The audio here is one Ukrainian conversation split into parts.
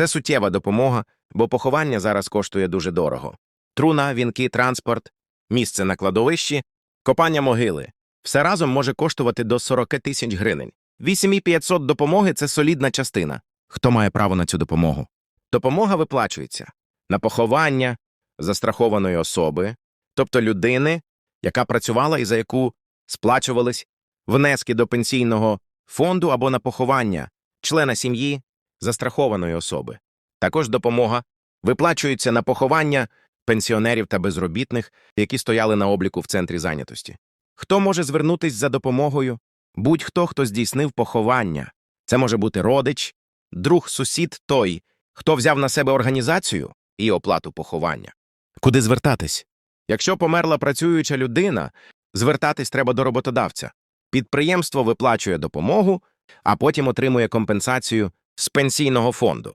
Це суттєва допомога, бо поховання зараз коштує дуже дорого. Труна, вінки, транспорт, місце на кладовищі, копання могили. Все разом може коштувати до 40 тисяч гривень. 8500 допомоги – це солідна частина. Хто має право на цю допомогу? Допомога виплачується на поховання застрахованої особи, тобто людини, яка працювала і за яку сплачувались внески до пенсійного фонду або на поховання члена сім'ї застрахованої особи. Також допомога виплачується на поховання пенсіонерів та безробітних, які стояли на обліку в центрі зайнятості. Хто може звернутись за допомогою? Будь-хто, хто здійснив поховання. Це може бути родич, друг, сусід той, хто взяв на себе організацію і оплату поховання. Куди звертатись? Якщо померла працююча людина, звертатись треба до роботодавця. Підприємство виплачує допомогу, а потім отримує компенсацію з пенсійного фонду.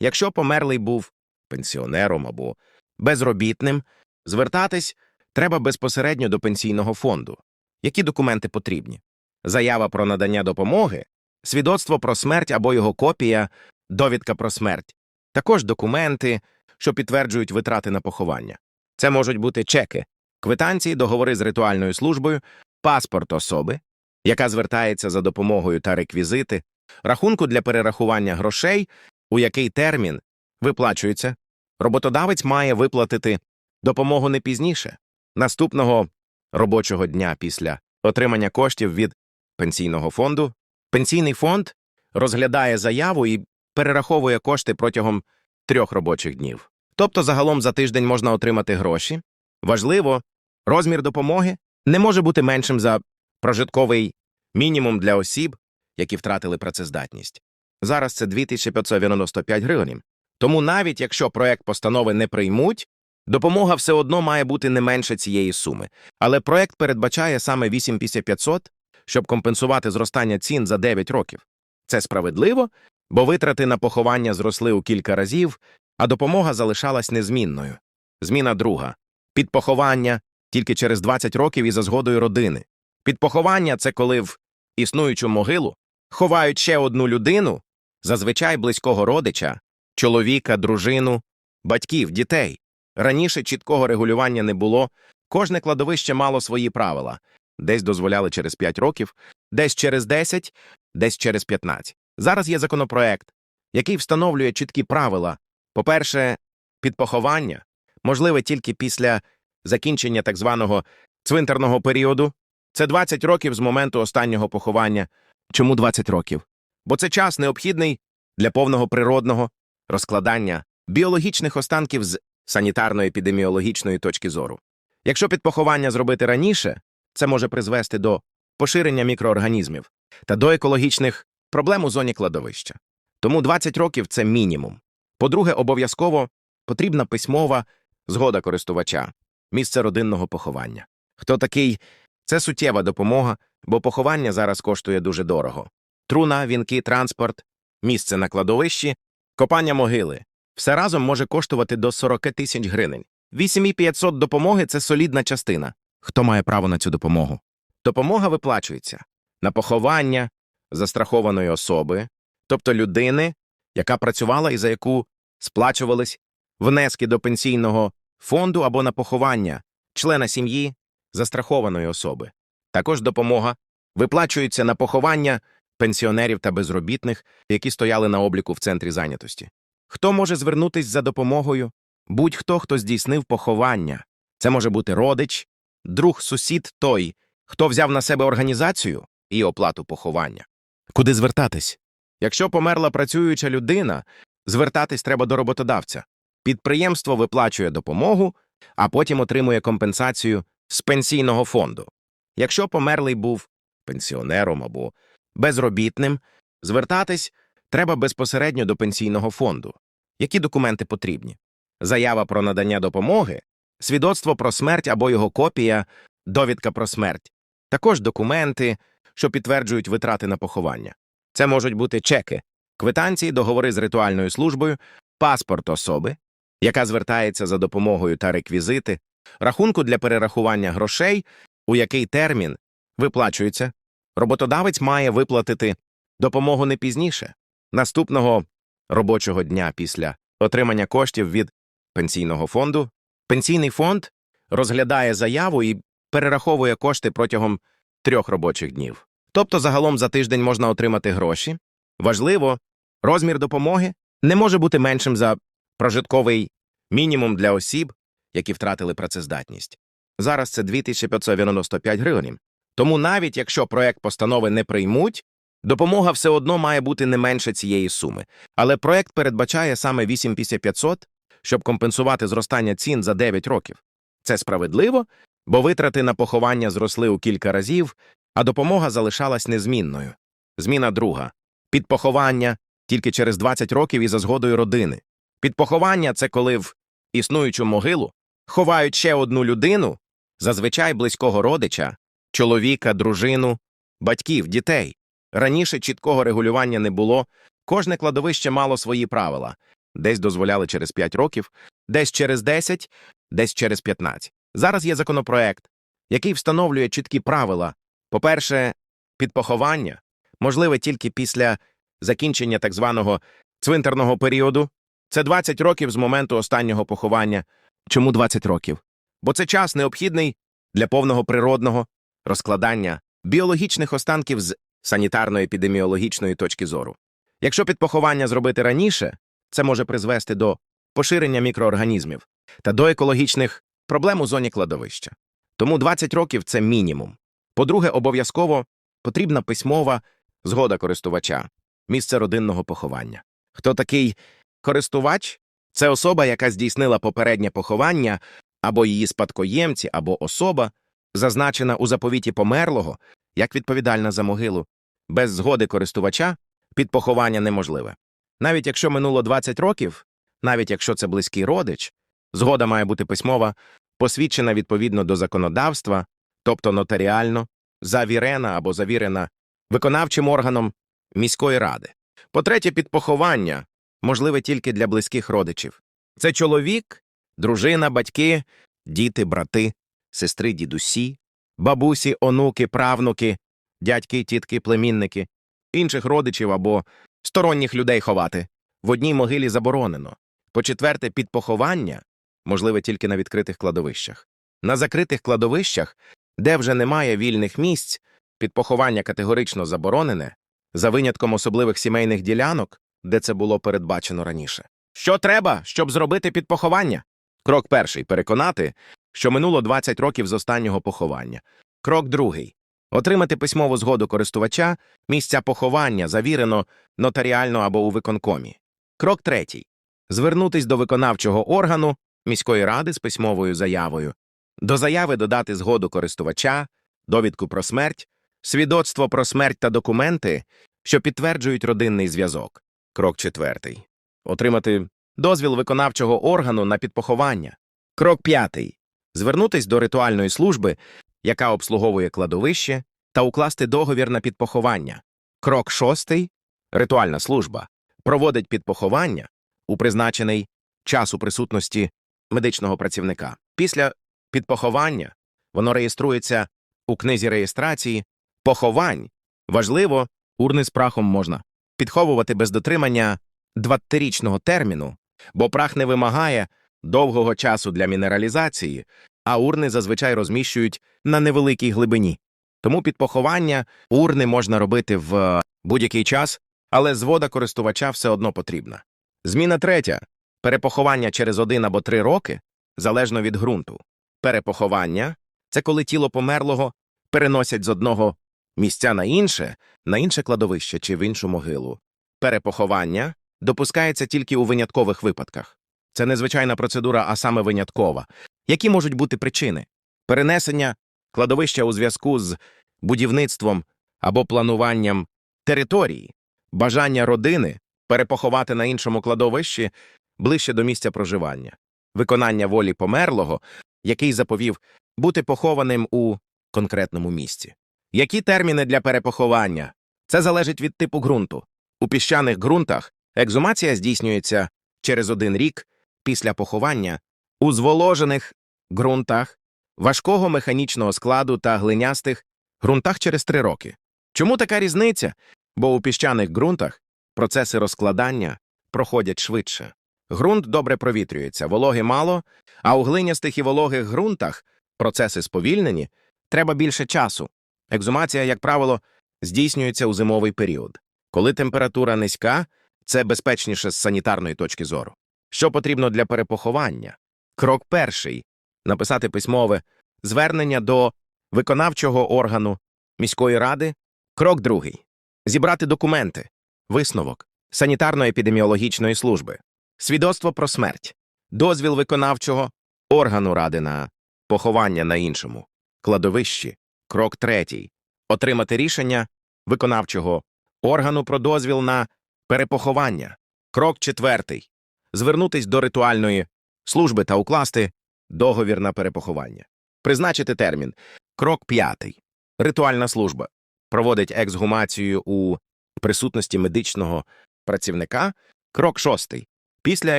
Якщо померлий був пенсіонером або безробітним, звертатись треба безпосередньо до пенсійного фонду. Які документи потрібні? Заява про надання допомоги, свідоцтво про смерть або його копія, довідка про смерть, також документи, що підтверджують витрати на поховання. Це можуть бути чеки, квитанції, договори з ритуальною службою, паспорт особи, яка звертається за допомогою та реквізити, рахунку для перерахування грошей, у який термін виплачується. Роботодавець має виплатити допомогу не пізніше, наступного робочого дня після отримання коштів від пенсійного фонду. Пенсійний фонд розглядає заяву і перераховує кошти протягом трьох робочих днів. Тобто загалом за тиждень можна отримати гроші. Важливо, розмір допомоги не може бути меншим за прожитковий мінімум для осіб, які втратили працездатність. Зараз це 2595 гривень. Тому навіть якщо проект постанови не приймуть, допомога все одно має бути не менше цієї суми. Але проект передбачає саме 8500, щоб компенсувати зростання цін за 9 років. Це справедливо, бо витрати на поховання зросли у кілька разів, а допомога залишалась незмінною. Зміна друга. Підпоховання тільки через 20 років і за згодою родини. Підпоховання – це коли в існуючу могилу ховають ще одну людину, зазвичай близького родича, чоловіка, дружину, батьків, дітей. Раніше чіткого регулювання не було, кожне кладовище мало свої правила. Десь дозволяли через 5 років, десь через 10, десь через 15. Зараз є законопроект, який встановлює чіткі правила. По-перше, підпоховання можливе тільки після закінчення так званого цвинтарного періоду. Це 20 років з моменту останнього поховання. Чому 20 років? Бо це час необхідний для повного природного розкладання біологічних останків з санітарно-епідеміологічної точки зору. Якщо підпоховання зробити раніше, це може призвести до поширення мікроорганізмів та до екологічних проблем у зоні кладовища. Тому 20 років це мінімум. По-друге, обов'язково потрібна письмова згода користувача, місце родинного поховання. Хто такий? Це суттєва допомога, бо поховання зараз коштує дуже дорого. Труна, вінки, транспорт, місце на кладовищі, копання могили. Все разом може коштувати до 40 тисяч гривень. 8500 допомоги – це солідна частина. Хто має право на цю допомогу? Допомога виплачується на поховання застрахованої особи, тобто людини, яка працювала і за яку сплачувались внески до пенсійного фонду або на поховання члена сім'ї застрахованої особи. Також допомога виплачується на поховання пенсіонерів та безробітних, які стояли на обліку в центрі зайнятості. Хто може звернутись за допомогою? Будь-хто, хто здійснив поховання. Це може бути родич, друг, сусід той, хто взяв на себе організацію і оплату поховання. Куди звертатись? Якщо померла працююча людина, звертатись треба до роботодавця. Підприємство виплачує допомогу, а потім отримує компенсацію з пенсійного фонду. Якщо померлий був пенсіонером або безробітним, звертатись треба безпосередньо до пенсійного фонду. Які документи потрібні? Заява про надання допомоги, свідоцтво про смерть або його копія, довідка про смерть, також документи, що підтверджують витрати на поховання. Це можуть бути чеки, квитанції, договори з ритуальною службою, паспорт особи, яка звертається за допомогою та реквізити, рахунку для перерахування грошей, у який термін виплачується. Роботодавець має виплатити допомогу не пізніше, наступного робочого дня після отримання коштів від пенсійного фонду. Пенсійний фонд розглядає заяву і перераховує кошти протягом трьох робочих днів. Тобто загалом за тиждень можна отримати гроші. Важливо, розмір допомоги не може бути меншим за прожитковий мінімум для осіб, які втратили працездатність. Зараз це 2595 гривень. Тому навіть якщо проект постанови не приймуть, допомога все одно має бути не менше цієї суми. Але проект передбачає саме 8500, щоб компенсувати зростання цін за 9 років. Це справедливо, бо витрати на поховання зросли у кілька разів, а допомога залишалась незмінною. Зміна друга підпоховання тільки через 20 років і за згодою родини. Підпоховання це коли в існуючу могилу ховають ще одну людину, зазвичай близького родича, чоловіка, дружину, батьків, дітей. Раніше чіткого регулювання не було, кожне кладовище мало свої правила. Десь дозволяли через 5 років, десь через 10, десь через 15. Зараз є законопроект, який встановлює чіткі правила. По-перше, підпоховання можливе тільки після закінчення так званого цвинтарного періоду. Це 20 років з моменту останнього поховання. Чому 20 років? Бо це час необхідний для повного природного розкладання біологічних останків з санітарно-епідеміологічної точки зору. Якщо підпоховання зробити раніше, це може призвести до поширення мікроорганізмів та до екологічних проблем у зоні кладовища. Тому 20 років це мінімум. По-друге, обов'язково потрібна письмова згода користувача, місце родинного поховання. Хто такий користувач? Це особа, яка здійснила попереднє поховання, або її спадкоємці, або особа, зазначена у заповіті померлого, як відповідальна за могилу. Без згоди користувача підпоховання неможливе. Навіть якщо минуло 20 років, навіть якщо це близький родич, згода має бути письмова, посвідчена відповідно до законодавства, тобто нотаріально, завірена або завірена виконавчим органом міської ради. По-третє, підпоховання можливе тільки для близьких родичів. Це чоловік, дружина, батьки, діти, брати, сестри, дідусі, бабусі, онуки, правнуки, дядьки, тітки, племінники, інших родичів або сторонніх людей ховати. В одній могилі заборонено. По-четверте, підпоховання можливе тільки на відкритих кладовищах. На закритих кладовищах, де вже немає вільних місць, підпоховання категорично заборонене, за винятком особливих сімейних ділянок, де це було передбачено раніше. Що треба, щоб зробити підпоховання? Крок перший переконати, що минуло 20 років з останнього поховання. Крок другий отримати письмову згоду користувача, місця поховання завірено нотаріально або у виконкомі. Крок третій звернутись до виконавчого органу міської ради з письмовою заявою. До заяви додати згоду користувача, довідку про смерть, свідоцтво про смерть та документи, що підтверджують родинний зв'язок. Крок четвертий. Отримати дозвіл виконавчого органу на підпоховання. Крок п'ятий. Звернутись до ритуальної служби, яка обслуговує кладовище, та укласти договір на підпоховання. Крок шостий. Ритуальна служба проводить підпоховання у призначений час у присутності медичного працівника. Після підпоховання воно реєструється у книзі реєстрації поховань. Важливо, урни з прахом можна підховувати без дотримання 20-річного терміну, бо прах не вимагає довгого часу для мінералізації, а урни зазвичай розміщують на невеликій глибині. Тому підпоховання урни можна робити в будь-який час, але звода користувача все одно потрібна. Зміна третя перепоховання через один або три роки залежно від ґрунту. Перепоховання це коли тіло померлого переносять з одного місця на інше, на інше кладовище чи в іншу могилу. Перепоховання допускається тільки у виняткових випадках. Це незвичайна процедура, а саме виняткова. Які можуть бути причини? Перенесення кладовища у зв'язку з будівництвом або плануванням території, бажання родини перепоховати на іншому кладовищі ближче до місця проживання, виконання волі померлого, який заповів бути похованим у конкретному місці. Які терміни для перепоховання? Це залежить від типу ґрунту. У піщаних ґрунтах екзумація здійснюється через один рік після поховання, у зволожених ґрунтах, важкого механічного складу та глинястих ґрунтах через три роки. Чому така різниця? Бо у піщаних ґрунтах процеси розкладання проходять швидше. Ґрунт добре провітрюється, вологи мало, а у глинястих і вологих ґрунтах процеси сповільнені, треба більше часу. Екзумація, як правило, здійснюється у зимовий період. Коли температура низька, це безпечніше з санітарної точки зору. Що потрібно для перепоховання? Крок перший написати письмове звернення до виконавчого органу міської ради. Крок другий зібрати документи, висновок санітарно-епідеміологічної служби, свідоцтво про смерть, дозвіл виконавчого органу ради на поховання на іншому кладовищі. Крок третій отримати рішення виконавчого органу про дозвіл на перепоховання. Крок четвертий звернутись до ритуальної служби та укласти договір на перепоховання. Призначити термін. Крок п'ятий. Ритуальна служба проводить ексгумацію у присутності медичного працівника. Крок шостий. Після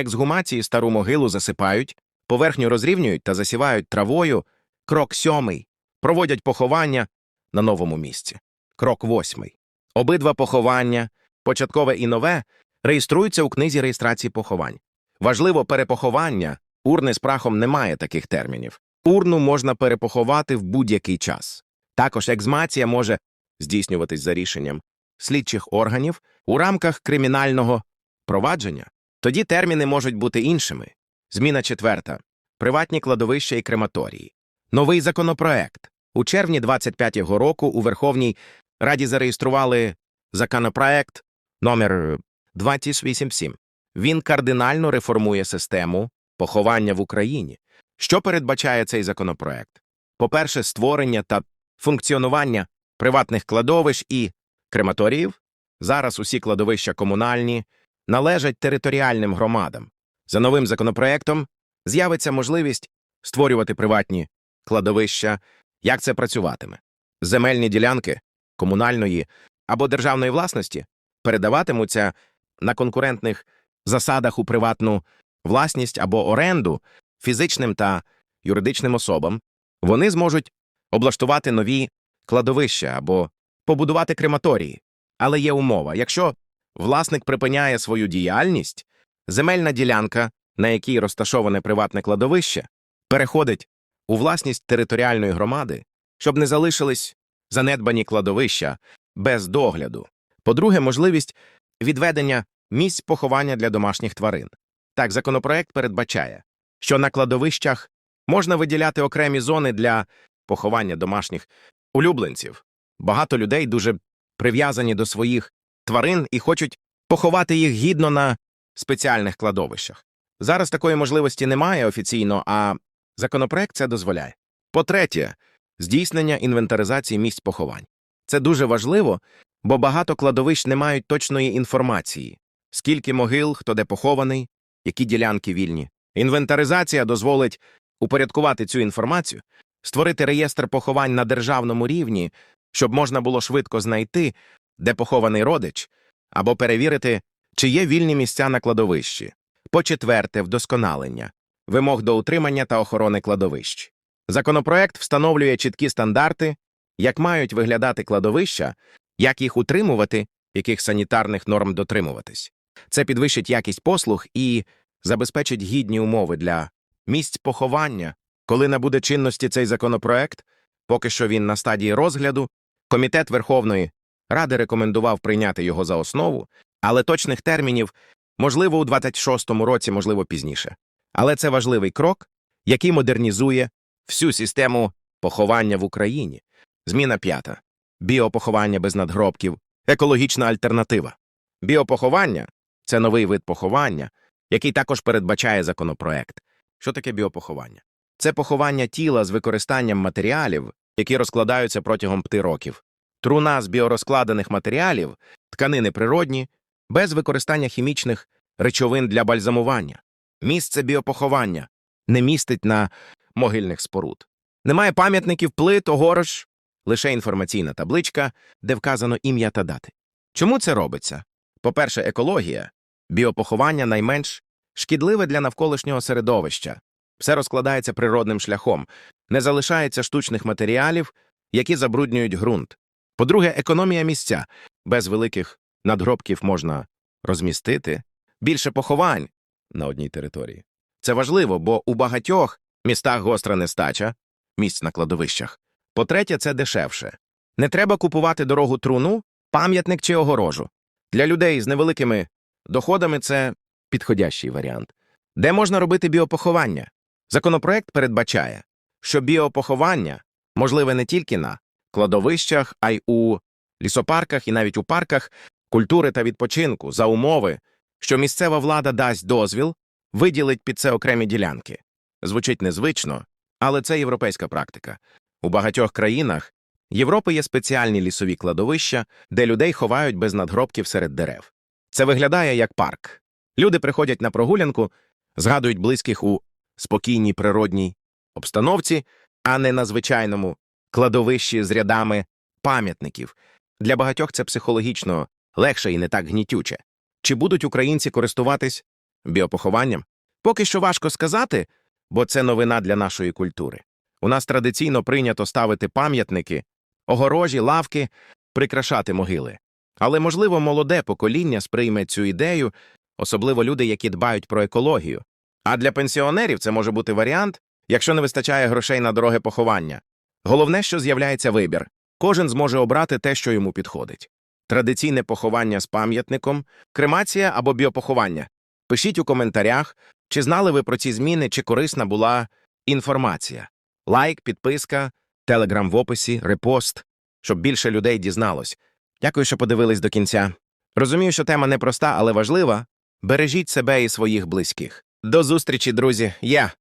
ексгумації стару могилу засипають, поверхню розрівнюють та засівають травою. Крок сьомий. Проводять поховання на новому місці. Крок восьмий. Обидва поховання, початкове і нове, реєструються у книзі реєстрації поховань. Важливо перепоховання. Урни з прахом немає таких термінів. Урну можна перепоховати в будь-який час. Також ексмація може здійснюватись за рішенням слідчих органів у рамках кримінального провадження. Тоді терміни можуть бути іншими. Зміна четверта. Приватні кладовища і крематорії. Новий законопроект. У червні 25-го року у Верховній Раді зареєстрували законопроект номер 287. Він кардинально реформує систему поховання в Україні. Що передбачає цей законопроект? По-перше, створення та функціонування приватних кладовищ і крематоріїв. Зараз усі кладовища комунальні належать територіальним громадам. За новим законопроектом з'явиться можливість створювати приватні кладовища. Як це працюватиме? Земельні ділянки комунальної або державної власності передаватимуться на конкурентних засадах у приватну власність або оренду фізичним та юридичним особам. Вони зможуть облаштувати нові кладовища або побудувати крематорії. Але є умова якщо власник припиняє свою діяльність, земельна ділянка, на якій розташоване приватне кладовище, переходить у власність територіальної громади, щоб не залишились занедбані кладовища без догляду. По-друге, можливість відведення місць поховання для домашніх тварин. Так, законопроект передбачає, що на кладовищах можна виділяти окремі зони для поховання домашніх улюбленців. Багато людей дуже прив'язані до своїх тварин і хочуть поховати їх гідно на спеціальних кладовищах. Зараз такої можливості немає офіційно, а законопроект це дозволяє. По-третє, здійснення інвентаризації місць поховань. Це дуже важливо, бо багато кладовищ не мають точної інформації, скільки могил, хто де похований, які ділянки вільні. Інвентаризація дозволить упорядкувати цю інформацію, створити реєстр поховань на державному рівні, щоб можна було швидко знайти, де похований родич, або перевірити, чи є вільні місця на кладовищі. По-четверте, вдосконалення вимог до утримання та охорони кладовищ. Законопроект встановлює чіткі стандарти, як мають виглядати кладовища, як їх утримувати, яких санітарних норм дотримуватись. Це підвищить якість послуг і забезпечить гідні умови для місць поховання. Коли набуде чинності цей законопроект, поки що він на стадії розгляду, Комітет Верховної Ради рекомендував прийняти його за основу, але точних термінів можливо у 26-му році, можливо пізніше. Але це важливий крок, який модернізує всю систему поховання в Україні. Зміна п'ята. Біопоховання без надгробків. Екологічна альтернатива. Біопоховання це новий вид поховання, який також передбачає законопроект. Що таке біопоховання? Це поховання тіла з використанням матеріалів, які розкладаються протягом п'яти років. Труна з біорозкладених матеріалів, тканини природні, без використання хімічних речовин для бальзамування. Місце біопоховання не містить на могильних споруд. Немає пам'ятників, плит, огорож, лише інформаційна табличка, де вказано ім'я та дати. Чому це робиться? По-перше, екологія. Біопоховання найменш шкідливе для навколишнього середовища. Все розкладається природним шляхом, не залишається штучних матеріалів, які забруднюють ґрунт. По-друге, економія місця. Без великих надгробків можна розмістити більше поховань на одній території. Це важливо, бо у багатьох містах гостра нестача, місць на кладовищах. По-третє, це дешевше. Не треба купувати дорогу труну, пам'ятник чи огорожу. Для людей з невеликими доходами це підходящий варіант. Де можна робити біопоховання? Законопроект передбачає, що біопоховання можливе не тільки на кладовищах, а й у лісопарках і навіть у парках культури та відпочинку за умови, що місцева влада дасть дозвіл, виділить під це окремі ділянки. Звучить незвично, але це європейська практика. У багатьох країнах Європи є спеціальні лісові кладовища, де людей ховають без надгробків серед дерев. Це виглядає як парк. Люди приходять на прогулянку, згадують близьких у спокійній природній обстановці, а не на звичайному кладовищі з рядами пам'ятників. Для багатьох це психологічно легше і не так гнітюче. Чи будуть українці користуватись біопохованням? Поки що важко сказати, бо це новина для нашої культури. У нас традиційно прийнято ставити пам'ятники, огорожі, лавки, прикрашати могили. Але, можливо, молоде покоління сприйме цю ідею, особливо люди, які дбають про екологію. А для пенсіонерів це може бути варіант, якщо не вистачає грошей на дороге поховання. Головне, що з'являється вибір. Кожен зможе обрати те, що йому підходить. Традиційне поховання з пам'ятником, кремація або біопоховання. Пишіть у коментарях, чи знали ви про ці зміни, чи корисна була інформація. Лайк, підписка, телеграм в описі, репост, щоб більше людей дізналось. Дякую, що подивились до кінця. Розумію, що тема непроста, але важлива. Бережіть себе і своїх близьких. До зустрічі, друзі. Я